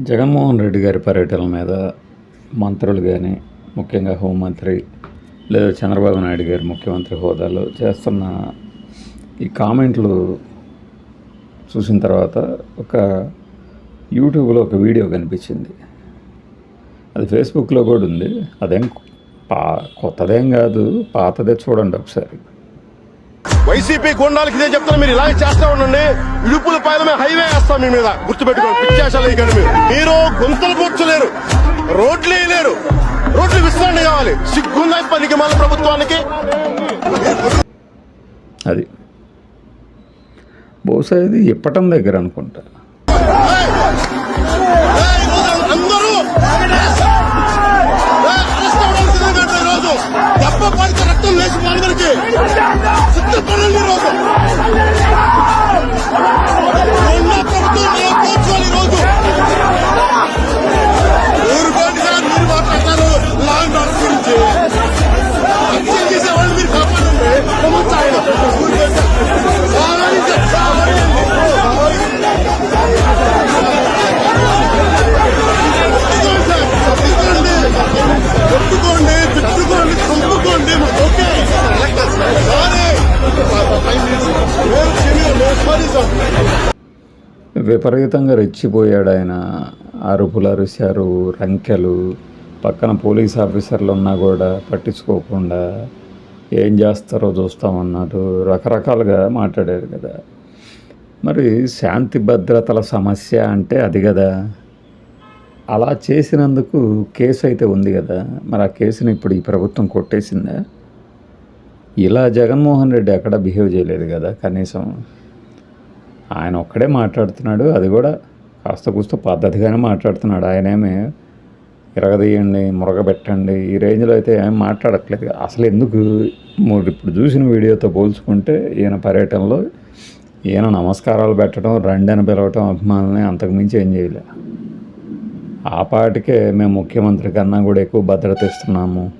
జగన్మోహన్ రెడ్డి గారి పర్యటన మీద మంత్రులు కానీ ముఖ్యంగా హోంమంత్రి లేదా చంద్రబాబు నాయుడు గారి ముఖ్యమంత్రి హోదాలో చేస్తున్న ఈ కామెంట్లు చూసిన తర్వాత ఒక యూట్యూబ్లో ఒక వీడియో కనిపించింది. అది ఫేస్బుక్లో కూడా ఉంది. అదేం పా కొత్తదేం కాదు. పాతదే చూడండి ఒకసారి. వైసీపీ గుండాలకి ఇదే చెప్తాను మీరు ఇలాగే చేస్తా ఉండండి. ఇడుపుల పైన హైవే వేస్తాం మీ మీద. గుర్తుపెట్టుకోండి పిచ్చేసాలు ఇక్కడ మీరు. మీరు గొంతులు కూర్చోలేరు రోడ్లు వేయలేరు. రోడ్లు విస్తరణ కావాలి. సిగ్గుందా పనికి మళ్ళీ ప్రభుత్వానికి? అది. బహుశా ఇది ఇప్పటం దగ్గర అనుకుంటా. అందరూ! విపరీతంగా రెచ్చిపోయాడు ఆయన. అరుపులు అరిశారు రంకెలు. పక్కన పోలీస్ ఆఫీసర్లు ఉన్నా కూడా పట్టించుకోకుండా ఏం చేస్తారో చూస్తామన్నారు రకరకాలుగా మాట్లాడారు కదా. మరి శాంతి భద్రతల సమస్య అంటే అది కదా. అలా చేసినందుకు కేసు అయితే ఉంది కదా. మరి ఆ కేసుని ఇప్పుడు ఈ ప్రభుత్వం కొట్టేసిందా? ఇలా జగన్మోహన్ రెడ్డి ఎక్కడ బిహేవ్ చేయలేదు కదా కనీసం. ఆయన ఒక్కడే మాట్లాడుతున్నాడు. అది కూడా కాస్త కూస్త పద్ధతిగానే మాట్లాడుతున్నాడు. ఆయనేమి ఇరగదీయండి మురగబెట్టండి ఈ రేంజ్లో అయితే ఏం మాట్లాడట్లేదు. అసలు ఎందుకు? ఇప్పుడు చూసిన వీడియోతో పోల్చుకుంటే ఈయన పర్యటనలో ఈయన నమస్కారాలు పెట్టడం రండి అని పిలవటం అభిమానులని అంతకుమించి ఏం చేయలే. ఆ పాటికే మేము ముఖ్యమంత్రి కన్నా కూడా ఎక్కువ భద్రత ఇస్తున్నాము.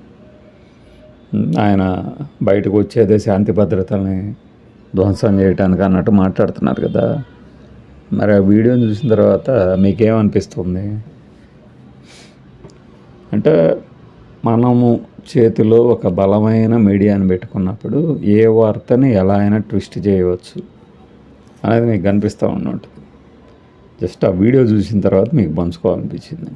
ఆయన బయటకు వచ్చేదే శాంతి భద్రతల్ని ధ్వంసం చేయడానికి అన్నట్టు మాట్లాడుతున్నారు కదా. మరి ఆ వీడియోని చూసిన తర్వాత మీకేమనిపిస్తుంది? అంటే మనము చేతిలో ఒక బలమైన మీడియాని పెట్టుకున్నప్పుడు ఏ వార్తని ఎలా అయినా ట్విస్ట్ చేయవచ్చు అనేది మీకు కనిపిస్తూ ఉంటుంది జస్ట్ ఆ వీడియో చూసిన తర్వాత మీకు పంచుకోవాలనిపించింది.